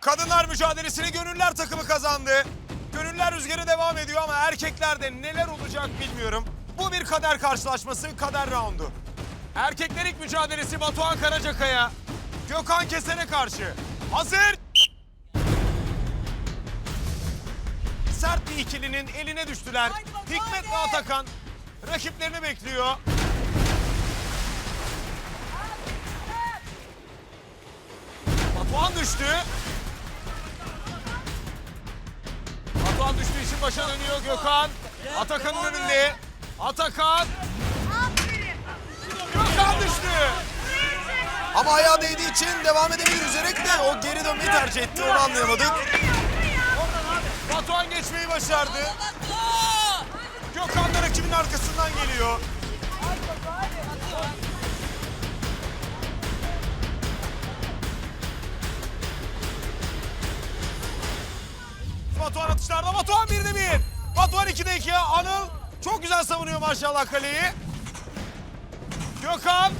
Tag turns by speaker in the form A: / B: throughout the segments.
A: Kadınlar mücadelesini gönüller takımı kazandı. Gönüller rüzgarı devam ediyor ama erkeklerde neler olacak bilmiyorum. Bu bir kader karşılaşması, kader roundu. Erkekler ilk mücadelesi Batuhan Karacakaya, Gökhan Kesen'e karşı. Hazır. Sert bir ikilinin eline düştüler. Hikmet ve Atakan rakiplerini bekliyor. Batuhan düştü. Batuhan düştüğü için başa dönüyor Gökhan. Atakan'ın önünde. Atakan. Gökhan düştü. Ama ayağı değdiği için devam edebilir üzerek de o geri dönmeyi tercih etti. Onu anlayamadık. Batuhan geçmeyi başardı. Gökhan da rakibin arkasından geliyor. Batuhan atışlarda. Batuhan birde bir. Batuhan ikide iki. Anıl çok güzel savunuyor maşallah kaleyi. Gökhan.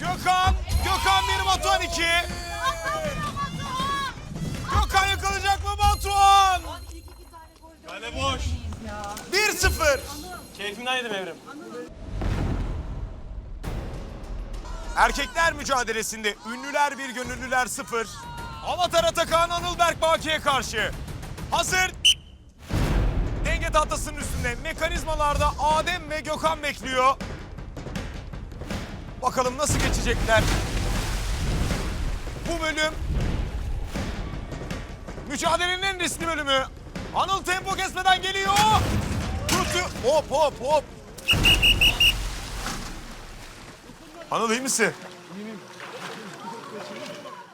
A: Gökhan. Gökhan bir, Batuhan iki. Gökhan yakalayacak mı Batuhan?
B: Kale boş.
A: 1-0.
B: Keyfimden yedim Evrim.
A: Erkekler mücadelesinde ünlüler bir gönüllüler sıfır. Avatar Atakan Anıl Berk Baki'ye karşı. Hazır. Denge tahtasının üstünde mekanizmalarda Adem ve Gökhan bekliyor. Bakalım nasıl geçecekler. Bu bölüm mücadelenin en riskli bölümü. Anıl tempo kesmeden geliyor. Tuttu. Hop hop hop. Anıl iyi misin?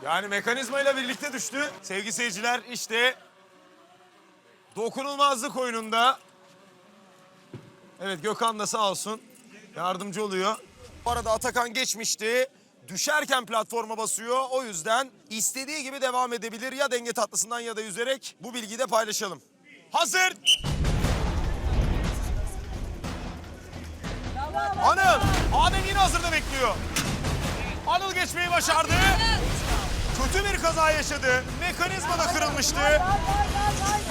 A: Yani mekanizmayla birlikte düştü. Sevgili seyirciler işte dokunulmazlık oyununda. Evet Gökhan da sağ olsun yardımcı oluyor. Bu arada Atakan geçmişti. Düşerken platforma basıyor. O yüzden istediği gibi devam edebilir. Ya denge tatlısından ya da yüzerek. Bu bilgiyi de paylaşalım. Hazır. Anıl. Adem yine hazırda bekliyor. Anıl geçmeyi başardı. Kötü bir kaza yaşadı. Mekanizma da kırılmıştı.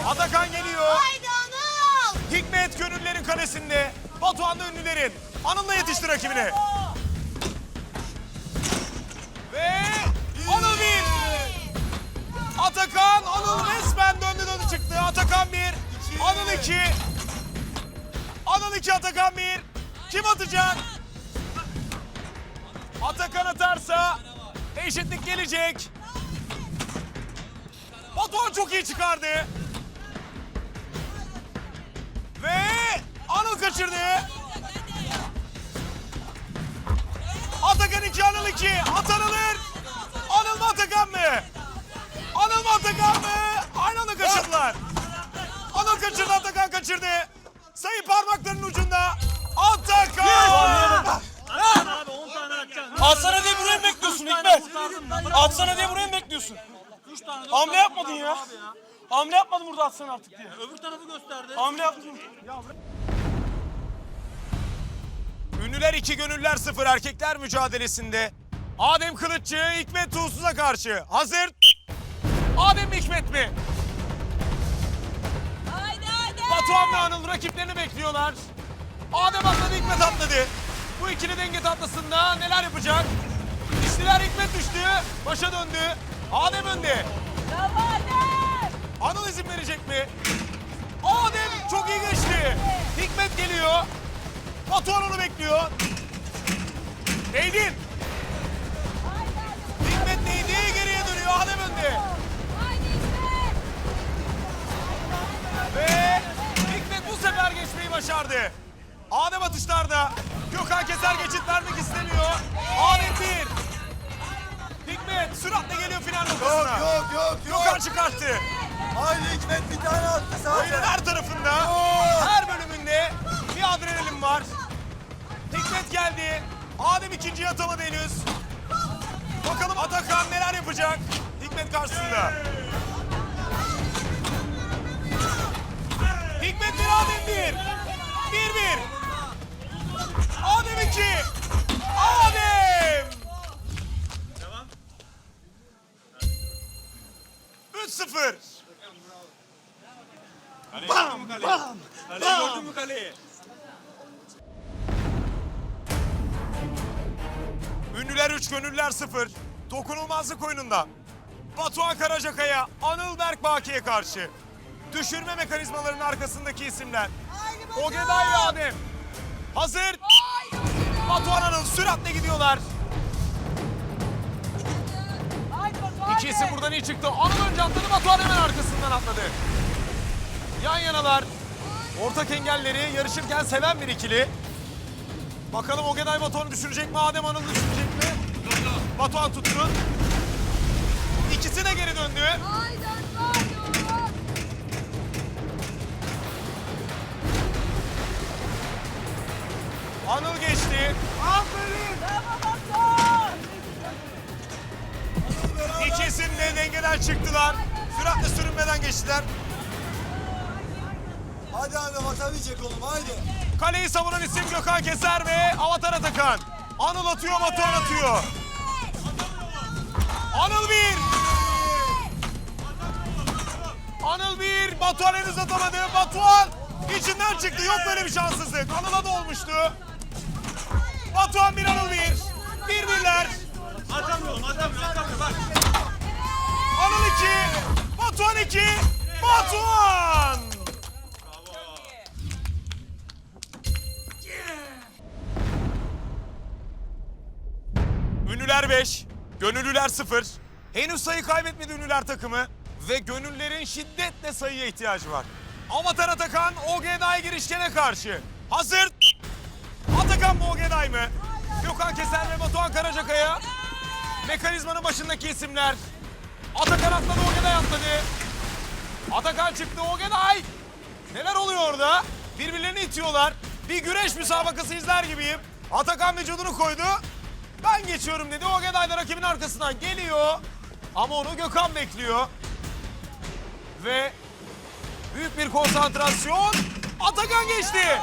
A: Atakan geliyor.
C: Haydi Anıl!
A: Hikmet gönüllerin kalesinde. Batuhan da ünlülerin. Anıl'la yetişti rakibine. Ve Anıl bir. Atakan, Anıl resmen döndü döndü çıktı. Atakan bir. Anıl iki. Anıl iki, Atakan bir. Kim atacak? Atakan atarsa eşitlik gelecek. Batuhan çok iyi çıkardı. Ve Anıl kaçırdı. Atakan 2, Anıl 2. Atan alır. Anıl mı Atakan mı? Anıl mı Atakan mı? Aynı anda kaçırdılar. Anıl kaçırdı, Atakan kaçırdı. Sayı parmaklarının ucunda. Atakan!
D: Atsana diye buraya mı bekliyorsun?
B: 3 tane.
D: Hamle yapmadın ya. Hamle yapmadın burada atsana artık diye.
B: Öbür tarafı gösterdi.
D: Hamle yapmadın.
A: Ünlüler 2, gönüller 0 erkekler mücadelesinde. Adem Kılıççı, Hikmet Tuğsuz'a karşı. Hazır. Adem mi Hikmet mi?
C: Haydi haydi!
A: Batuhan ve Anıl rakiplerini bekliyorlar. Adem atladı, Hikmet atladı. Bu ikili denge tatlasında neler yapacak? İşçiler Hikmet düştü, başa döndü. Adem önde.
C: Bravo Adem!
A: Anıl izin verecek mi? Adem çok iyi geçti. Hikmet geliyor. Batuhan onu bekliyor. Neydin? Hikmet neydi? Geriye dönüyor. Adem önde. Ve Hikmet bu sefer geçmeyi başardı. Adem atışlarda. Gökhan Keser geçit vermek istemiyor. Adem bir. Süratle geliyor final noktasına.
E: Yok yok yok.
A: Gökhan çıkarttı.
E: Haydi Hikmet bir tane attı
A: Oyunun
E: sadece.
A: her tarafında, her bölümünde bir adrenalin var. Hikmet geldi. Adem ikinciyi atamadı henüz. Bakalım Atakan neler yapacak Hikmet karşısında. Hikmet bir, Adem bir. Bir bir. Adem iki. Adem. 0.
D: Gördün mü kaleyi?
A: Ünlüler 3, gönüller 0. Dokunulmazlık oyununda. Batuhan Karacakaya, Anıl Berk Baki'ye karşı. Düşürme mekanizmalarının arkasındaki isimler. Ogeday ve Adem. Hazır. Batuhan Anıl süratle gidiyorlar.
C: Haydi Batu
A: İki isim buradan iyi çıktı. Anıl önce atladı, Batuhan hemen arkasından atladı. Yan yanalar. Ortak engelleri yarışırken seven bir ikili. Bakalım Ogeday Batuhan'ı düşürecek mi? Adem Anıl düşürecek mi? Batuhan tuttu. İkisi de geri döndü. Anıl geçti.
C: Bravo
A: İki isim de dengeden çıktılar. Süratle sürünmeden geçtiler.
E: Hadi Adem atabilecek oğlum haydi.
A: Kaleyi savunan isim Gökhan Keser ve Avatar Atakan. Anıl atıyor, Batuhan atıyor. Anıl bir. Anıl bir. Batuhan henüz atamadı. Batuhan içinden çıktı. Yok böyle bir şanssızlık. Anıl'a da olmuştu. Batuhan bir, Anıl bir. Bir birler. Gönüllüler 0. Henüz sayı kaybetmedi ünlüler takımı ve gönüllerin şiddetle sayıya ihtiyacı var. Avatar Atakan Ogeday girişkene karşı. Hazır. Atakan mı Ogeday mı? Gökhan Keser ve Batuhan Karacakaya. Mekanizmanın başındaki isimler. Atakan atladı, Ogeday atladı. Atakan çıktı, Ogeday. Neler oluyor orada? Birbirlerini itiyorlar. Bir güreş müsabakası izler gibiyim. Atakan vücudunu koydu. Ben geçiyorum dedi. Ogeday da rakibin arkasından geliyor. Ama onu Gökhan bekliyor. Ve büyük bir konsantrasyon. Atakan geçti.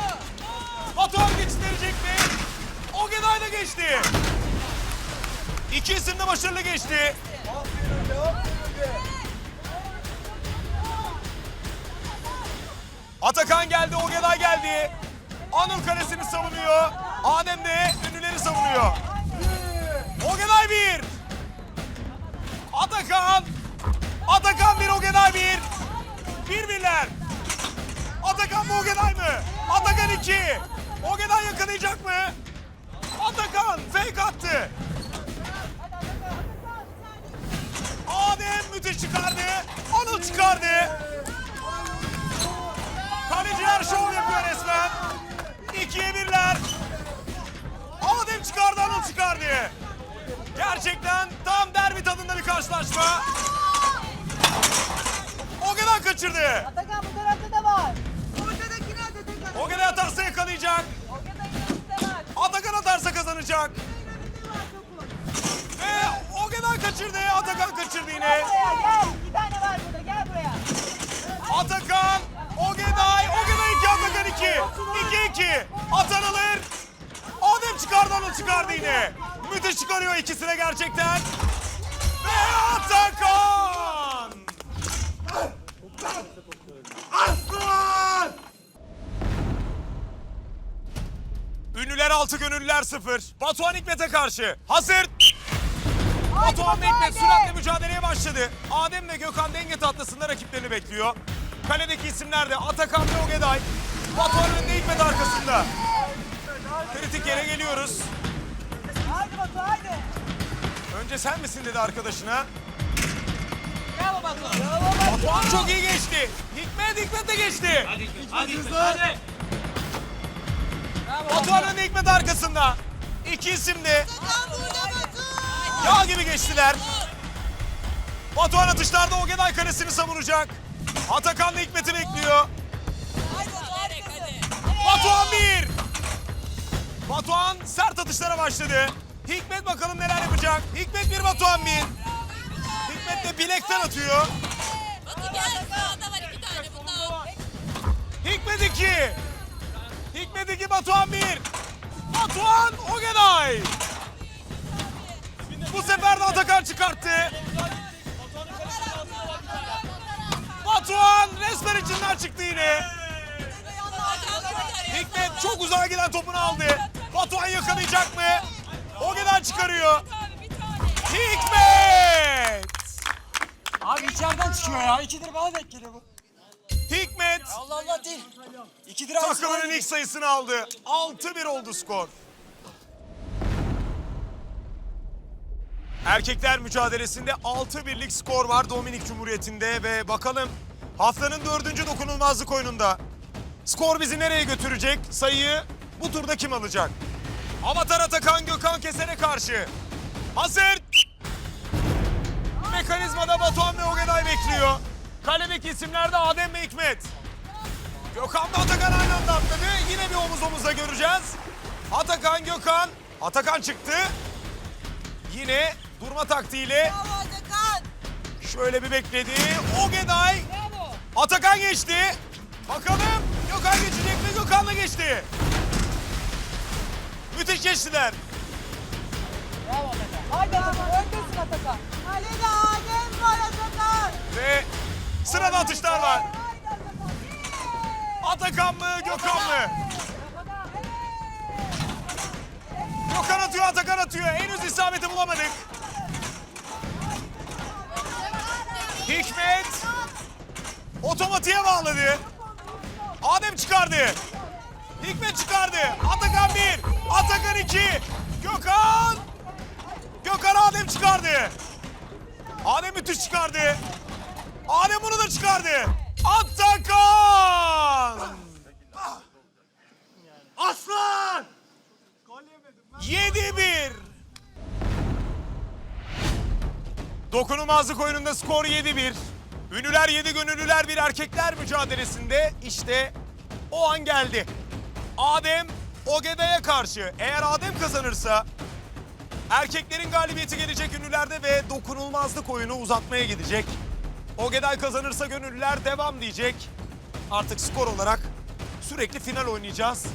A: Batuhan geçtirecek mi? Ogeday da geçti. İki isim de başarılı geçti. Atakan geldi, Ogeday geldi. Anıl kalesini savunuyor. Adem de ünlüleri savunuyor. Ogeday bir. Atakan. Atakan bir, Ogeday bir. Bir birler. Atakan mı, Ogeday mı? Atakan iki. Ogeday yakalayacak mı? Atakan fake attı. Adem müthiş çıkardı. Anıl çıkardı. Kaleciler şov yapıyor resmen. İkiye birler. Adem çıkardı, Anıl çıkardı. Gerçekten tam derbi tadında bir karşılaşma. Ogeday kaçırdı.
C: Atakan bu tarafta da var. Ortadakine Atakan.
A: Ogeday atarsa yakalayacak.
C: De var.
A: Atakan atarsa kazanacak. Ve Ogeday kaçırdı. Atakan kaçırdı yine.
C: Buraya gel. İki tane var burada. Gel buraya.
A: Atakan, Ogeday, Ogeday 2, Atakan 2. 2-2. Atan alır. Adem çıkardı, Anıl çıkardı yine. Müthiş çıkarıyor ikisine gerçekten. Ve Atakan! Aslan! Ünlüler 6, gönüllüler 0. Batuhan Hikmet'e karşı. Hazır. Batuhan ve Hikmet süratle mücadeleye başladı. Adem ve Gökhan denge tatlısında rakiplerini bekliyor. Kaledeki isimler de Atakan ve Ogeday. Batuhan önünde Hikmet arkasında. Kritik yere geliyoruz.
C: Haydi Batu haydi.
A: Önce sen misin dedi arkadaşına.
C: Bravo Batu. Bravo Batu.
A: Batuhan çok iyi geçti. Hikmet, Hikmet de geçti.
B: Hadi, hadi, hadi.
A: Batuhan önünde Hikmet arkasında. İki isim de
C: Atakan burada Batu.
A: yağ gibi geçtiler. Batuhan atışlarda Ogeday kalesini savunacak. Atakan da Hikmet'i bekliyor. Batuhan bir. Batuhan sert atışlara başladı. Hikmet bakalım neler yapacak. Hikmet bir, Batuhan bir. Hikmet de bilekten atıyor.
C: Batu gel. Sağda var iki tane bundan.
A: Hikmet iki. Hikmet iki, Batuhan bir. Batuhan Ogeday. Bu sefer de Atakan çıkarttı. Batuhan resmen içinden çıktı yine. Hikmet çok uzağa giden topunu aldı. Batuhan yakalayacak mı? Ogeday çıkarıyor. Hikmet!
D: Abi içeriden çıkıyor ya. İkidir bana denk geliyor bu.
A: Hikmet
D: Allah Allah değil. İkidir abi.
A: takımının ilk sayısını aldı. 6-1 oldu skor. Erkekler mücadelesinde 6-1'lik skor var Dominik Cumhuriyeti'nde ve bakalım haftanın dördüncü dokunulmazlık oyununda skor bizi nereye götürecek? Sayıyı bu turda kim alacak? Avatar Atakan Gökhan Keser'e karşı. Hazır. Mekanizmada Batuhan ve Ogeday bekliyor. Kaledeki isimlerde Adem ve Hikmet. Gökhan ve Atakan aynı anda atladı. Yine bir omuz omuza göreceğiz. Atakan, Gökhan. Atakan çıktı. Yine durma taktiğiyle şöyle bir bekledi. Ogeday. Atakan geçti. Bakalım Gökhan geçecek mi? Gökhan da geçti. Müthiş geçtiler.
F: Haydi Atakan, öndesin Atakan. Kalede Adem var Atakan.
A: Ve sırada atışlar var.
F: Atakan.
A: Atakan mı, Gökhan mı? Gökhan atıyor, Atakan atıyor. Henüz isabeti bulamadık. Hikmet otomatiğe bağladı. Adem çıkardı. Hikmet çıkardı. Atakan bir, Atakan iki. Gökhan. Gökhan Adem çıkardı. Adem müthiş çıkardı. Adem bunu da çıkardı. Atakan! Aslan! 7-1. Dokunulmazlık oyununda skor 7-1. Ünlüler 7 gönüllüler bir erkekler mücadelesinde işte o an geldi. Adem Ogeda'ya karşı eğer Adem kazanırsa erkeklerin galibiyeti gelecek ünlülerde ve dokunulmazlık oyunu uzatmaya gidecek. Ogeday kazanırsa gönüllüler devam diyecek. Artık skor olarak sürekli final oynayacağız.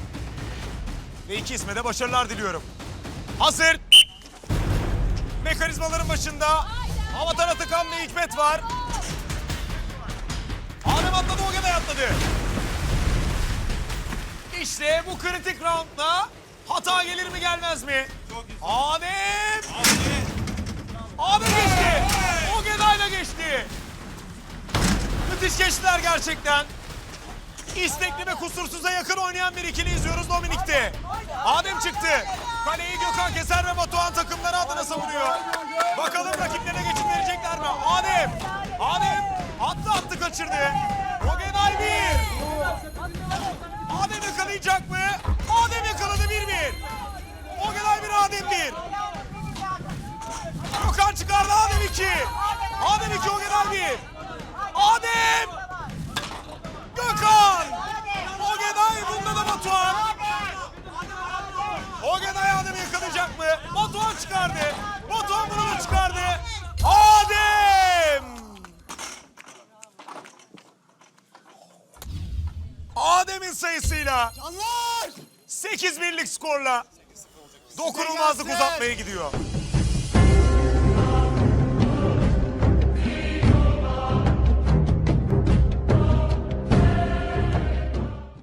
A: Ve iki isme de başarılar diliyorum. Hazır. Mekanizmaların başında Avatar Atakan ve Hikmet var. Adem atladı, Ogeday atladı. İşte bu kritik roundda hata gelir mi gelmez mi? Adem! Adem geçti. Ogeday'la geçti. Müthiş geçtiler gerçekten. İstekli ve kusursuza yakın oynayan bir ikili izliyoruz Dominik'te. Adem çıktı. Kaleyi Gökhan Keser ve Batuhan takımları adına savunuyor. Bakalım rakiplerine geçit verecekler mi? Adem. Adem attı attı kaçırdı. Ogeday bir. Adem yakalayacak mı? Adem yakaladı 1-1. Ogeday bir Adem bir. Gökhan çıkardı Adem 2. Adem 2 Ogeday 1. Adem! Gökhan! Ogeday bunda da Batuhan. Ogeday Adem'i yakalayacak mı? Batuhan çıkardı. Batuhan bunu da çıkardı. Adem! Adem'in sayısıyla 8 birlik skorla dokunulmazlık uzatmaya gidiyor.